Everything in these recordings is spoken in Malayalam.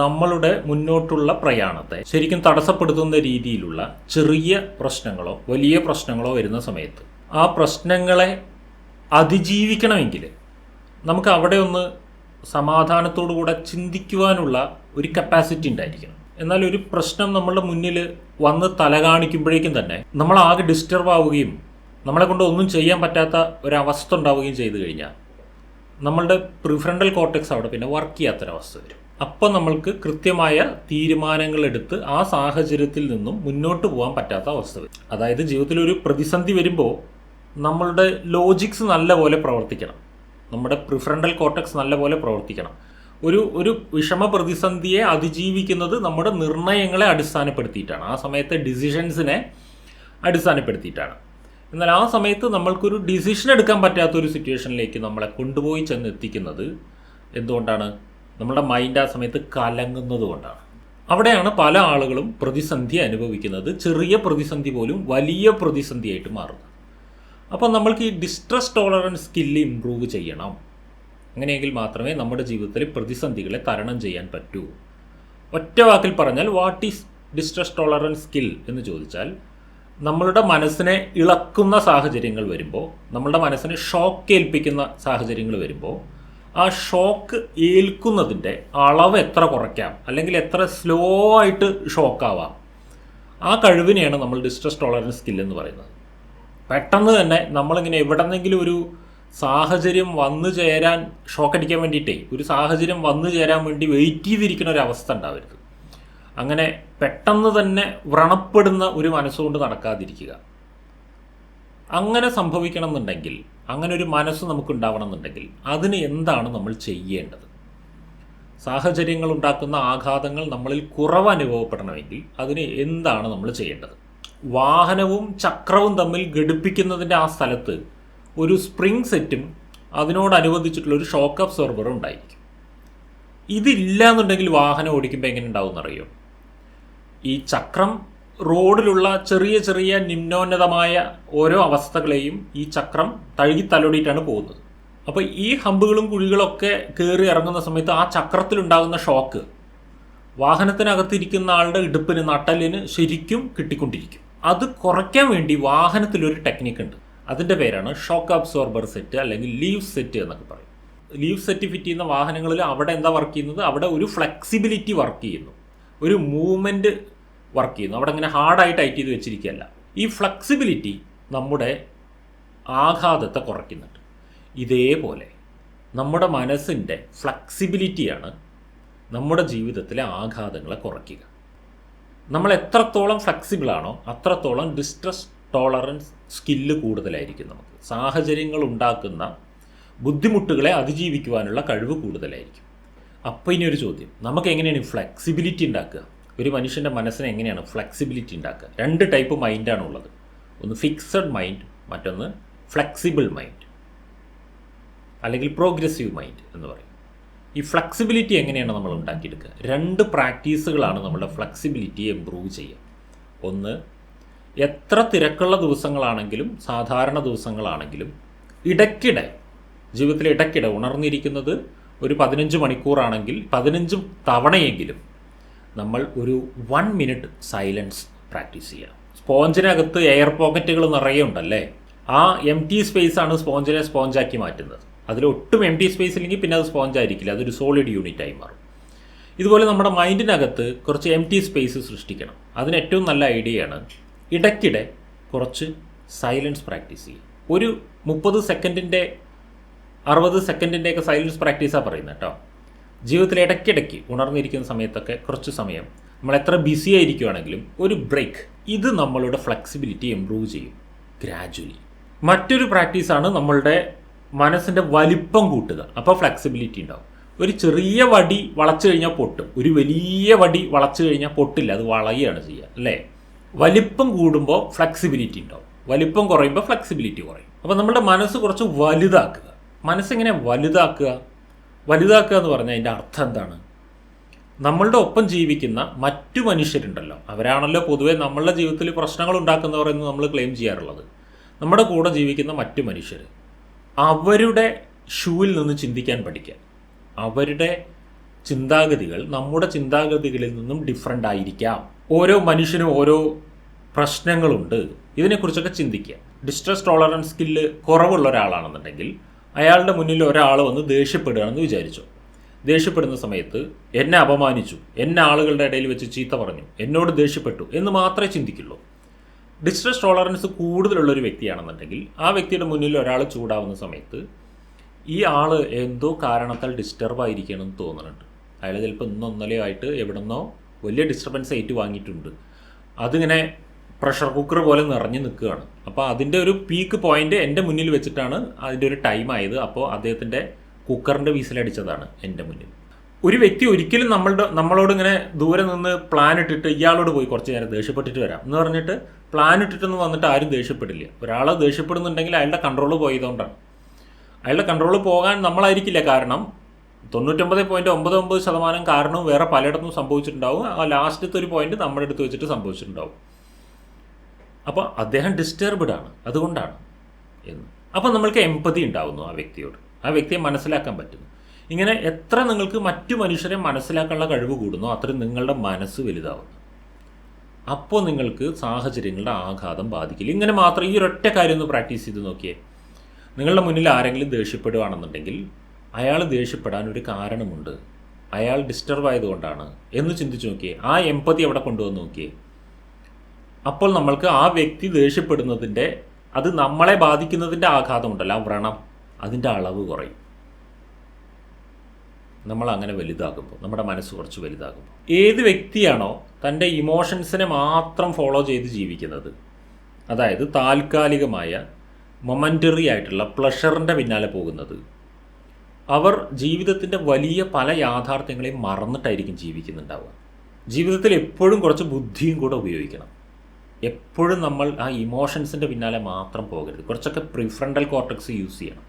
നമ്മളുടെ മുന്നോട്ടുള്ള പ്രയാണത്തെ ശരിക്കും തടസ്സപ്പെടുത്തുന്ന രീതിയിലുള്ള ചെറിയ പ്രശ്നങ്ങളോ വലിയ പ്രശ്നങ്ങളോ വരുന്ന സമയത്ത് ആ പ്രശ്നങ്ങളെ അതിജീവിക്കണമെങ്കിൽ നമുക്ക് അവിടെ ഒന്ന് സമാധാനത്തോടുകൂടെ ചിന്തിക്കുവാനുള്ള ഒരു കപ്പാസിറ്റി ഉണ്ടായിരിക്കണം. എന്നാൽ ഒരു പ്രശ്നം നമ്മളുടെ മുന്നിൽ വന്ന് തല കാണിക്കുമ്പോഴേക്കും തന്നെ നമ്മൾ ആകെ ഡിസ്റ്റർബ് ആവുകയും നമ്മളെ കൊണ്ട് ഒന്നും ചെയ്യാൻ പറ്റാത്ത ഒരവസ്ഥ ഉണ്ടാവുകയും ചെയ്തു കഴിഞ്ഞാൽ നമ്മളുടെ പ്രിഫ്രണ്ടൽ കോർട്ടക്സ് അവിടെ പിന്നെ വർക്ക് ചെയ്യാത്തൊരവസ്ഥ വരും. അപ്പോൾ നമ്മൾക്ക് കൃത്യമായ തീരുമാനങ്ങൾ എടുത്ത് ആ സാഹചര്യത്തിൽ നിന്നും മുന്നോട്ട് പോകാൻ പറ്റാത്ത അവസ്ഥ വരും. അതായത് ജീവിതത്തിൽ ഒരു പ്രതിസന്ധി വരുമ്പോൾ നമ്മളുടെ ലോജിക്സ് നല്ലപോലെ പ്രവർത്തിക്കണം. നമ്മുടെ പ്രിഫറന്റൽ കോട്ടക്സ് നല്ലപോലെ പ്രവർത്തിക്കണം. ഒരു ഒരു വിഷമ പ്രതിസന്ധിയെ അതിജീവിക്കുന്നത് നമ്മുടെ നിർണയങ്ങളെ അടിസ്ഥാനപ്പെടുത്തിയിട്ടാണ്. ആ സമയത്തെ ഡിസിഷൻസിനെ അടിസ്ഥാനപ്പെടുത്തിയിട്ടാണ്. എന്നാൽ ആ സമയത്ത് നമ്മൾക്കൊരു ഡിസിഷൻ എടുക്കാൻ പറ്റാത്ത ഒരു സിറ്റുവേഷനിലേക്ക് നമ്മളെ കൊണ്ടുപോയി ചെന്ന് എത്തിക്കുന്നത് എന്തുകൊണ്ടാണ്? നമ്മുടെ മൈൻഡ് ആ സമയത്ത് കലങ്ങുന്നത് കൊണ്ടാണ്. അവിടെയാണ് പല ആളുകളും പ്രതിസന്ധി അനുഭവിക്കുന്നത്. ചെറിയ പ്രതിസന്ധി പോലും വലിയ പ്രതിസന്ധിയായിട്ട് മാറുന്നത്. അപ്പോൾ നമ്മൾക്ക് ഈ ഡിസ്ട്രസ് ടോളറൻസ് സ്കില്ല് ഇമ്പ്രൂവ് ചെയ്യണം. അങ്ങനെയെങ്കിൽ മാത്രമേ നമ്മുടെ ജീവിതത്തിൽ പ്രതിസന്ധികളെ തരണം ചെയ്യാൻ പറ്റൂ. ഒറ്റ വാക്കിൽ പറഞ്ഞാൽ what is distress tolerance skill എന്ന് ചോദിച്ചാൽ നമ്മളുടെ മനസ്സിനെ ഇളക്കുന്ന സാഹചര്യങ്ങൾ വരുമ്പോൾ നമ്മളുടെ മനസ്സിനെ ഷോക്ക് ഏൽപ്പിക്കുന്ന സാഹചര്യങ്ങൾ വരുമ്പോൾ ആ ഷോക്ക് ഏൽക്കുന്നതിന്റെ അളവ് എത്ര കുറയ്ക്കാം? അല്ലെങ്കിൽ എത്ര സ്ലോ ആയിട്ട് ഷോക്കാവാം ആ കഴിവിനെയാണ് നമ്മൾ ഡിസ്ട്രസ് ടോളറൻസ് സ്കിൽ എന്ന് പറയുന്നത്. പെട്ടെന്ന് തന്നെ നമ്മളിങ്ങനെ എവിടെന്നെങ്കിലും ഒരു സാഹചര്യം വന്നു ചേരാൻ ഷോക്ക് അടിക്കാൻ വേണ്ടിയിട്ടേ ഒരു സാഹചര്യം വന്നു ചേരാൻ വേണ്ടി വെയിറ്റ് ചെയ്തിരിക്കുന്ന ഒരു അവസ്ഥ ഉണ്ടാവരുത്. അങ്ങനെ പെട്ടെന്ന് തന്നെ വ്രണപ്പെടുന്ന ഒരു മനസ്സുകൊണ്ട് നടക്കാതിരിക്കുക. അങ്ങനെ സംഭവിക്കണം എന്നുണ്ടെങ്കിൽ അങ്ങനെ ഒരു മനസ്സ് നമുക്ക് ഉണ്ടാവണം എന്നുണ്ടെങ്കിൽ അതിന് എന്താണ് നമ്മൾ ചെയ്യേണ്ടത്? സാഹചര്യങ്ങൾ ഉണ്ടാക്കുന്ന ആഘാതങ്ങൾ നമ്മളിൽ കുറവ് അനുഭവപ്പെടണമെങ്കിൽ അതിന് എന്താണ് നമ്മൾ ചെയ്യേണ്ടത്? വാഹനവും ചക്രവും തമ്മിൽ ഘടിപ്പിക്കുന്നതിന്റെ ആ സ്ഥലത്ത് ഒരു സ്പ്രിംഗ് സെറ്റും അതിനോടനുബന്ധിച്ചിട്ടുള്ള ഒരു ഷോക്ക് അബ്സോർബറും ഉണ്ടായിരിക്കും. ഇതില്ല എന്നുണ്ടെങ്കിൽ വാഹനം ഓടിക്കുമ്പോൾ എങ്ങനെ ഉണ്ടാവും എന്നറിയോ ഈ ചക്രം റോഡിലുള്ള ചെറിയ ചെറിയ നിമ്നോന്നതമായ ഓരോ അവസ്ഥകളെയും ഈ ചക്രം തഴുകി തലോടിയിട്ടാണ് പോകുന്നത്. അപ്പോൾ ഈ ഹമ്പുകളും കുഴികളൊക്കെ കയറി ഇറങ്ങുന്ന സമയത്ത് ആ ചക്രത്തിലുണ്ടാകുന്ന ഷോക്ക് വാഹനത്തിനകത്തിരിക്കുന്ന ആളുടെ ഇടുപ്പിന് നട്ടലിന് ശരിക്കും കിട്ടിക്കൊണ്ടിരിക്കും. അത് കുറയ്ക്കാൻ വേണ്ടി വാഹനത്തിലൊരു ടെക്നിക്ക് ഉണ്ട്. അതിന്റെ പേരാണ് ഷോക്ക് അബ്സോർബർ സെറ്റ് അല്ലെങ്കിൽ ലീവ് സെറ്റ് എന്നൊക്കെ പറയും. ലീവ് സെറ്റ് ഫിറ്റ് ചെയ്യുന്ന വാഹനങ്ങളിൽ അവിടെ എന്താ വർക്ക് ചെയ്യുന്നത്? അവിടെ ഒരു ഫ്ലെക്സിബിലിറ്റി വർക്ക് ചെയ്യുന്നു. ഒരു മൂവ്മെന്റ് വർക്ക് ചെയ്യുന്നു. അവിടെ ഇങ്ങനെ ഹാർഡായി ടൈറ്റ് ചെയ്ത് വെച്ചിരിക്കുകയല്ല. ഈ ഫ്ലെക്സിബിലിറ്റി നമ്മുടെ ആഘാതത്തെ കുറയ്ക്കുന്നുണ്ട്. ഇതേപോലെ നമ്മുടെ മനസ്സിന്റെ ഫ്ലെക്സിബിലിറ്റിയാണ് നമ്മുടെ ജീവിതത്തിലെ ആഘാതങ്ങളെ കുറയ്ക്കുക. നമ്മൾ എത്രത്തോളം ഫ്ലെക്സിബിളാണോ അത്രത്തോളം ഡിസ്ട്രസ് ടോളറൻസ് സ്കില്ല് കൂടുതലായിരിക്കും നമുക്ക്. സാഹചര്യങ്ങൾ ഉണ്ടാക്കുന്ന ബുദ്ധിമുട്ടുകളെ അതിജീവിക്കുവാനുള്ള കഴിവ് കൂടുതലായിരിക്കും. അപ്പോൾ ഇനി ഒരു ചോദ്യം. നമുക്ക് എങ്ങനെയാണ് ഫ്ലെക്സിബിലിറ്റി ഉണ്ടാക്കുക? ഒരു മനുഷ്യന്റെ മനസ്സിനെ എങ്ങനെയാണ് ഫ്ലെക്സിബിലിറ്റി ഉണ്ടാക്കുക? രണ്ട് ടൈപ്പ് മൈൻഡാണ് ഉള്ളത്. ഒന്ന് ഫിക്സഡ് മൈൻഡ് മറ്റൊന്ന് ഫ്ലെക്സിബിൾ മൈൻഡ് അല്ലെങ്കിൽ പ്രോഗ്രസീവ് മൈൻഡ് എന്ന് പറയും. ഈ ഫ്ലെക്സിബിലിറ്റി എങ്ങനെയാണ് നമ്മൾ ഉണ്ടാക്കിയെടുക്കുക? രണ്ട് പ്രാക്ടീസുകളാണ് നമ്മുടെ ഫ്ലെക്സിബിലിറ്റിയെ ഇമ്പ്രൂവ് ചെയ്യുക. ഒന്ന് എത്ര തിരക്കുള്ള ദിവസങ്ങളാണെങ്കിലും സാധാരണ ദിവസങ്ങളാണെങ്കിലും ഇടയ്ക്കിടെ ജീവിതത്തിൽ ഇടയ്ക്കിടെ ഉണർന്നിരിക്കുന്നത് ഒരു പതിനഞ്ച് മണിക്കൂറാണെങ്കിൽ പതിനഞ്ച് തവണയെങ്കിലും നമ്മൾ ഒരു വൺ മിനിറ്റ് സൈലൻസ് പ്രാക്ടീസ് ചെയ്യുക. സ്പോഞ്ചിനകത്ത് എയർ പോക്കറ്റുകൾ നിറയെ ഉണ്ടല്ലേ? ആ എം ടി സ്പേസ് ആണ് സ്പോഞ്ചിനെ സ്പോഞ്ചാക്കി മാറ്റുന്നത്. അതിൽ ഒട്ടും എം ടി സ്പേസ് ഇല്ലെങ്കിൽ പിന്നെ അത് സ്പോഞ്ച് ആയിരിക്കില്ല. അതൊരു സോളിഡ് യൂണിറ്റായി മാറും. ഇതുപോലെ നമ്മുടെ മൈൻഡിനകത്ത് കുറച്ച് എം ടി സ്പേസ് സൃഷ്ടിക്കണം. അതിന് ഏറ്റവും നല്ല ഐഡിയയാണ് ഇടയ്ക്കിടെ കുറച്ച് സൈലൻസ് പ്രാക്ടീസ് ചെയ്യുക. ഒരു മുപ്പത് സെക്കൻഡിന്റെ അറുപത് സെക്കൻഡിന്റെയൊക്കെ സൈലൻസ് പ്രാക്ടീസാണ് പറയുന്നത് കേട്ടോ. ജീവിതത്തിൽ ഇടയ്ക്കിടയ്ക്ക് ഉണർന്നിരിക്കുന്ന സമയത്തൊക്കെ കുറച്ച് സമയം നമ്മൾ എത്ര ബിസി ആയിരിക്കുവാണെങ്കിലും ഒരു ബ്രേക്ക് ഇത് നമ്മളുടെ ഫ്ലെക്സിബിലിറ്റി ഇമ്പ്രൂവ് ചെയ്യും. ഗ്രാജുവലി മറ്റൊരു പ്രാക്ടീസാണ് നമ്മളുടെ മനസ്സിന്റെ വലിപ്പം കൂട്ടുക. അപ്പോൾ ഫ്ലെക്സിബിലിറ്റി ഉണ്ടാവും. ഒരു ചെറിയ വടി വളച്ചു കഴിഞ്ഞാൽ പൊട്ടും. ഒരു വലിയ വടി വളച്ചു കഴിഞ്ഞാൽ പൊട്ടില്ല. അത് വളയുകയാണ് ചെയ്യുക. അല്ലേ? വലിപ്പം കൂടുമ്പോൾ ഫ്ലെക്സിബിലിറ്റി ഉണ്ടാവും. വലിപ്പം കുറയുമ്പോൾ ഫ്ലെക്സിബിലിറ്റി കുറയും. അപ്പോൾ നമ്മുടെ മനസ്സ് കുറച്ച് വലുതാക്കുക. മനസ്സെങ്ങനെ വലുതാക്കുക? വലുതാക്കുക എന്ന് പറഞ്ഞാൽ അതിന്റെ അർത്ഥം എന്താണ്? നമ്മളുടെ ഒപ്പം ജീവിക്കുന്ന മറ്റു മനുഷ്യരുണ്ടല്ലോ. അവരാണല്ലോ പൊതുവെ നമ്മളുടെ ജീവിതത്തിൽ പ്രശ്നങ്ങൾ ഉണ്ടാക്കുന്നവർ എന്ന് നമ്മൾ ക്ലെയിം ചെയ്യാറുള്ളത്. നമ്മുടെ കൂടെ ജീവിക്കുന്ന മറ്റു മനുഷ്യർ. അവരുടെ ഷൂവിൽ നിന്ന് ചിന്തിക്കാൻ പഠിക്കുക. അവരുടെ ചിന്താഗതികൾ നമ്മുടെ ചിന്താഗതികളിൽ നിന്നും ഡിഫറെന്റ് ആയിരിക്കാം. ഓരോ മനുഷ്യനും ഓരോ പ്രശ്നങ്ങളുണ്ട്. ഇതിനെക്കുറിച്ചൊക്കെ ചിന്തിക്കുക. ഡിസ്ട്രസ് ടോളറൻസ് സ്കില്ല് കുറവുള്ള ഒരാളാണെന്നുണ്ടെങ്കിൽ അയാളുടെ മുന്നിൽ ഒരാൾ വന്ന് ദേഷ്യപ്പെടുകയാണെന്ന് വിചാരിച്ചു. ദേഷ്യപ്പെടുന്ന സമയത്ത് എന്നെ അപമാനിച്ചു. എന്നെ ആളുകളുടെ ഇടയിൽ വെച്ച് ചീത്ത പറഞ്ഞു. എന്നോട് ദേഷ്യപ്പെട്ടു എന്ന് മാത്രമേ ചിന്തിക്കുള്ളൂ. ഡിസ്ട്രസ് ടോളറൻസ് കൂടുതലുള്ളൊരു വ്യക്തിയാണെന്നുണ്ടെങ്കിൽ ആ വ്യക്തിയുടെ മുന്നിൽ ഒരാൾ ചൂടാവുന്ന സമയത്ത് ഈ ആൾ എന്തോ കാരണത്താൽ ഡിസ്റ്റർബ് ആയിരിക്കണമെന്ന് തോന്നുന്നുണ്ട്. അയാൾ ചിലപ്പോൾ ഇന്നൊന്നലെയായിട്ട് എവിടെന്നോ വലിയ ഡിസ്റ്റർബൻസ് ഏറ്റു വാങ്ങിയിട്ടുണ്ട് അതിങ്ങനെ പ്രഷർ കുക്കർ പോലെ നിറഞ്ഞു നിൽക്കുകയാണ്. അപ്പോൾ അതിന്റെ ഒരു പീക്ക് പോയിന്റ് എന്റെ മുന്നിൽ വെച്ചിട്ടാണ് അതിന്റെ ഒരു ടൈം ആയത്. അപ്പോൾ അദ്ദേഹത്തിന്റെ കുക്കറിന്റെ വീസിലടിച്ചതാണ് എന്റെ മുന്നിൽ. ഒരു വ്യക്തി ഒരിക്കലും നമ്മളുടെ നമ്മളോട് ഇങ്ങനെ ദൂരെ നിന്ന് പ്ലാൻ ഇട്ടിട്ട് ഇയാളോട് പോയി കുറച്ച് നേരം ദേഷ്യപ്പെട്ടിട്ട് വരാം എന്ന് പറഞ്ഞിട്ട് പ്ലാൻ ഇട്ടിട്ടൊന്നും വന്നിട്ട് ആരും ദേഷ്യപ്പെടില്ല. ഒരാൾ ദേഷ്യപ്പെടുന്നുണ്ടെങ്കിൽ അയാളുടെ കൺട്രോൾ പോയതുകൊണ്ടാണ്. അയാളുടെ കൺട്രോൾ പോകാൻ നമ്മളായിരിക്കില്ല കാരണം തൊണ്ണൂറ്റൊമ്പത് പോയിന്റ് ഒമ്പത് ഒമ്പത് ശതമാനം കാരണവും വേറെ പലയിടത്തും സംഭവിച്ചിട്ടുണ്ടാവും. ആ ലാസ്റ്റത്തെ ഒരു പോയിന്റ് നമ്മുടെ അടുത്ത് വെച്ചിട്ട് സംഭവിച്ചിട്ടുണ്ടാവും. അപ്പോൾ അദ്ദേഹം ഡിസ്റ്റർബ്ഡ് ആണ്. അതുകൊണ്ടാണ് എന്ന്. അപ്പോൾ നമ്മൾക്ക് എമ്പതി ഉണ്ടാവുന്നു ആ വ്യക്തിയോട്. ആ വ്യക്തിയെ മനസ്സിലാക്കാൻ പറ്റുന്നു. ഇങ്ങനെ എത്ര നിങ്ങൾക്ക് മറ്റു മനുഷ്യരെ മനസ്സിലാക്കാനുള്ള കഴിവ് കൂടുന്നോ അത്രയും നിങ്ങളുടെ മനസ്സ് വലുതാവുന്നു. അപ്പോൾ നിങ്ങൾക്ക് സാഹചര്യങ്ങളുടെ ആഘാതം ബാധിക്കില്ല. ഇങ്ങനെ മാത്രം ഈ ഒരൊറ്റ കാര്യം ഒന്ന് പ്രാക്ടീസ് ചെയ്ത് നോക്കിയേ. നിങ്ങളുടെ മുന്നിൽ ആരെങ്കിലും ദേഷ്യപ്പെടുകയാണെന്നുണ്ടെങ്കിൽ അയാൾ ദേഷ്യപ്പെടാൻ ഒരു കാരണമുണ്ട്. അയാൾ ഡിസ്റ്റർബ് ആയതുകൊണ്ടാണ്. എന്ന് ചിന്തിച്ച് നോക്കിയേ. ആ എമ്പതി അവിടെ കൊണ്ടുവന്ന് നോക്കിയേ. അപ്പോൾ നമ്മൾക്ക് ആ വ്യക്തി ദേഷ്യപ്പെടുന്നതിന്റെ അത് നമ്മളെ ബാധിക്കുന്നതിന്റെ ആഘാതമുണ്ടല്ലോ ആ വ്രണം. അതിന്റെ അളവ് കുറയും. നമ്മൾ അങ്ങനെ വലുതാകുമ്പോൾ നമ്മുടെ മനസ്സ് കുറച്ച് വലുതാകുമ്പോൾ. ഏത് വ്യക്തിയാണോ തന്റെ ഇമോഷൻസിനെ മാത്രം ഫോളോ ചെയ്ത് ജീവിക്കുന്നത് അതായത് താൽക്കാലികമായ മൊമന്ററി ആയിട്ടുള്ള പ്ലഷറിന്റെ പിന്നാലെ പോകുന്നത് അവർ ജീവിതത്തിന്റെ വലിയ പല യാഥാർത്ഥ്യങ്ങളെയും മറന്നിട്ടായിരിക്കും ജീവിക്കുന്നുണ്ടാവുക. ജീവിതത്തിൽ എപ്പോഴും കുറച്ച് ബുദ്ധിയും കൂടെ ഉപയോഗിക്കണം. എപ്പോഴും നമ്മൾ ആ ഇമോഷൻസിന്റെ പിന്നാലെ മാത്രം പോകരുത്. കുറച്ചൊക്കെ പ്രിഫ്രണ്ടൽ കോർട്ടക്സ് യൂസ് ചെയ്യണം.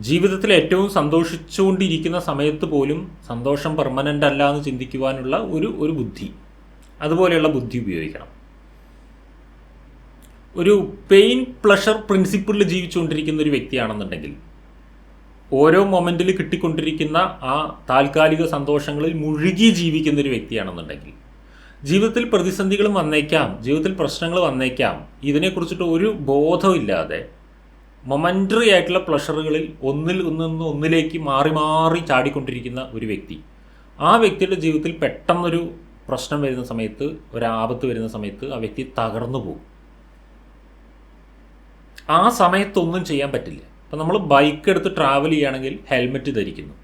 ജീവിതത്തിൽ ഏറ്റവും സന്തോഷിച്ചുകൊണ്ടിരിക്കുന്ന സമയത്ത് പോലും സന്തോഷം പെർമനന്റ് അല്ല എന്ന് ചിന്തിക്കുവാനുള്ള ഒരു ഒരു ബുദ്ധി. അതുപോലെയുള്ള ബുദ്ധി ഉപയോഗിക്കണം. ഒരു പെയിൻ പ്ലഷർ പ്രിൻസിപ്പിളിൽ ജീവിച്ചുകൊണ്ടിരിക്കുന്ന ഒരു വ്യക്തിയാണെന്നുണ്ടെങ്കിൽ ഓരോ മൊമെന്റിൽ കിട്ടിക്കൊണ്ടിരിക്കുന്ന ആ താൽക്കാലിക സന്തോഷങ്ങളിൽ മുഴുകി ജീവിക്കുന്ന ഒരു വ്യക്തിയാണെന്നുണ്ടെങ്കിൽ ജീവിതത്തിൽ പ്രതിസന്ധികളും വന്നേക്കാം ജീവിതത്തിൽ പ്രശ്നങ്ങൾ വന്നേക്കാം. ഇതിനെക്കുറിച്ചിട്ട് ഒരു ബോധമില്ലാതെ മൊമന്ററി ആയിട്ടുള്ള പ്ലഷറുകളിൽ ഒന്നിൽ നിന്ന് ഒന്നിലേക്ക് മാറി മാറി ചാടിക്കൊണ്ടിരിക്കുന്ന ഒരു വ്യക്തി. ആ വ്യക്തിയുടെ ജീവിതത്തിൽ പെട്ടെന്നൊരു പ്രശ്നം വരുന്ന സമയത്ത് ഒരാപത്ത് വരുന്ന സമയത്ത് ആ വ്യക്തി തകർന്നു പോകും. ആ സമയത്തൊന്നും ചെയ്യാൻ പറ്റില്ല. ഇപ്പം നമ്മൾ ബൈക്ക് എടുത്ത് ട്രാവൽ ചെയ്യുകയാണെങ്കിൽ ഹെൽമെറ്റ് ധരിക്കുന്നു.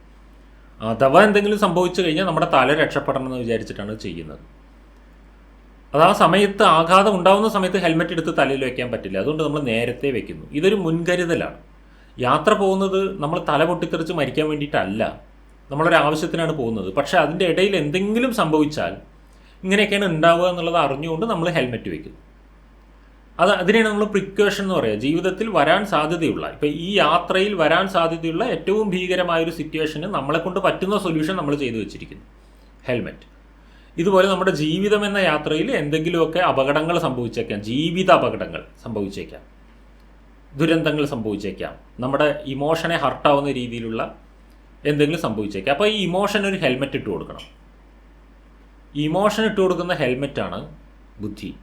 അഥവാ എന്തെങ്കിലും സംഭവിച്ചു കഴിഞ്ഞാൽ നമ്മുടെ തല രക്ഷപ്പെടണം എന്ന് വിചാരിച്ചിട്ടാണ് ചെയ്യുന്നത്. അത് ആ സമയത്ത് ആഘാതം ഉണ്ടാവുന്ന സമയത്ത് ഹെൽമെറ്റ് എടുത്ത് തലയിൽ വെക്കാൻ പറ്റില്ല. അതുകൊണ്ട് നമ്മൾ നേരത്തെ വെക്കുന്നു. ഇതൊരു മുൻകരുതലാണ്. യാത്ര പോകുന്നത് നമ്മൾ തല പൊട്ടിത്തെറിച്ച് മരിക്കാൻ വേണ്ടിയിട്ടല്ല. നമ്മളൊരു ആവശ്യത്തിനാണ് പോകുന്നത്. പക്ഷേ അതിന്റെ ഇടയിൽ എന്തെങ്കിലും സംഭവിച്ചാൽ ഇങ്ങനെയൊക്കെയാണ് ഉണ്ടാവുക എന്നുള്ളത് അറിഞ്ഞുകൊണ്ട് നമ്മൾ ഹെൽമെറ്റ് വെക്കുന്നു. അത് അതിനെയാണ് നമ്മൾ പ്രിക്കോഷൻ എന്ന് പറയുക. ജീവിതത്തിൽ വരാൻ സാധ്യതയുള്ള ഇപ്പം ഈ യാത്രയിൽ വരാൻ സാധ്യതയുള്ള ഏറ്റവും ഭീകരമായ ഒരു സിറ്റുവേഷന് നമ്മളെ കൊണ്ട് പറ്റുന്ന സൊല്യൂഷൻ നമ്മൾ ചെയ്തു വെച്ചിരിക്കുന്നു. ഹെൽമെറ്റ് ഇതുപോലെ നമ്മുടെ ജീവിതം എന്ന യാത്രയിൽ എന്തെങ്കിലുമൊക്കെ അപകടങ്ങൾ സംഭവിച്ചേക്കാം. ജീവിത അപകടങ്ങൾ സംഭവിച്ചേക്കാം. ദുരന്തങ്ങൾ സംഭവിച്ചേക്കാം. നമ്മുടെ ഇമോഷനെ ഹർട്ടാവുന്ന രീതിയിലുള്ള എന്തെങ്കിലും സംഭവിച്ചേക്കാം. അപ്പോൾ ഈ ഇമോഷൻ ഒരു ഹെൽമെറ്റ് ഇട്ട് കൊടുക്കണം. ഇമോഷൻ ഇട്ട് കൊടുക്കുന്ന ഹെൽമെറ്റാണ് ബുദ്ധി.